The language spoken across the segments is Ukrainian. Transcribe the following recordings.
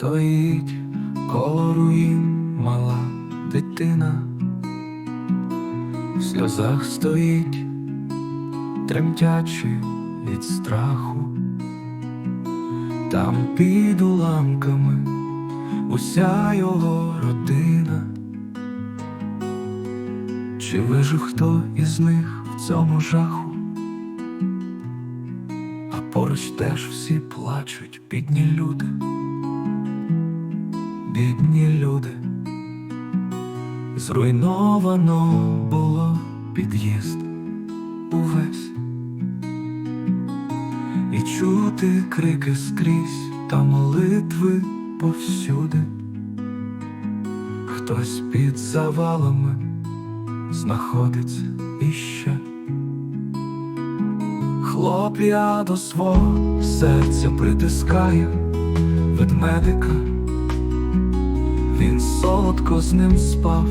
Стоїть коло руїн мала дитина, в сльозах стоїть, тремтячи від страху, там під уламками уся його родина. Чи вижив хто із них в цьому жаху? Поруч теж всі плачуть, бідні люди, бідні люди. Зруйновано було під'їзд увесь, і чути крики скрізь та молитви повсюди. Хтось під завалами знаходиться іще. Хлоп'я до свого серця притискає ведмедика. Він солодко з ним спав,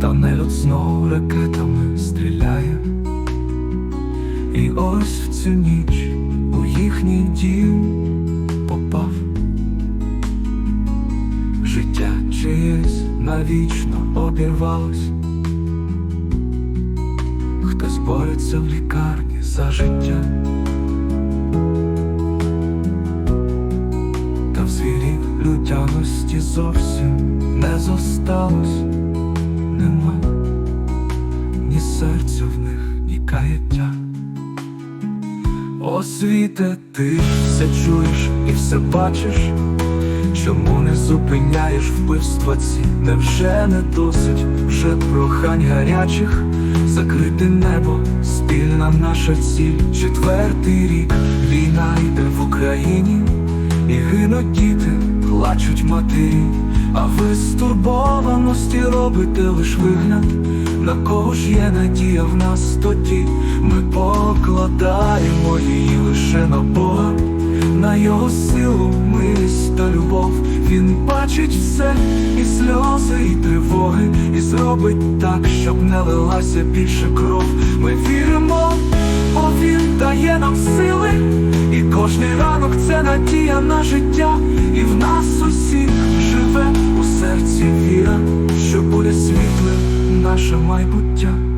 та нелюд знову ракетами стріляє. І ось в цю ніч у їхній дім попав. Життя чиєсь навічно обірвалось. Хтось бореться в лікарні за життя. Людяності зовсім не зосталось, нема ні серця в них, ні каяття. Освіте, ти все чуєш і все бачиш, чому не зупиняєш вбивства ці? Невже не досить вже прохань гарячих? Закрити небо, спільна наша ціль. Четвертий рік війна йде в Україні, і гинуть діти, плачуть матері, а ви стурбованості робите лиш вигляд. На кого ж є надія в нас тоді? Ми покладаємо її лише на Бога, на його силу, милість та любов. Він бачить все, і сльози, і тривоги, і зробить так, щоб не лилася більше кров. Ми віримо, бо він дає нам сили, і кожний ранок це надія на життя, майбуття.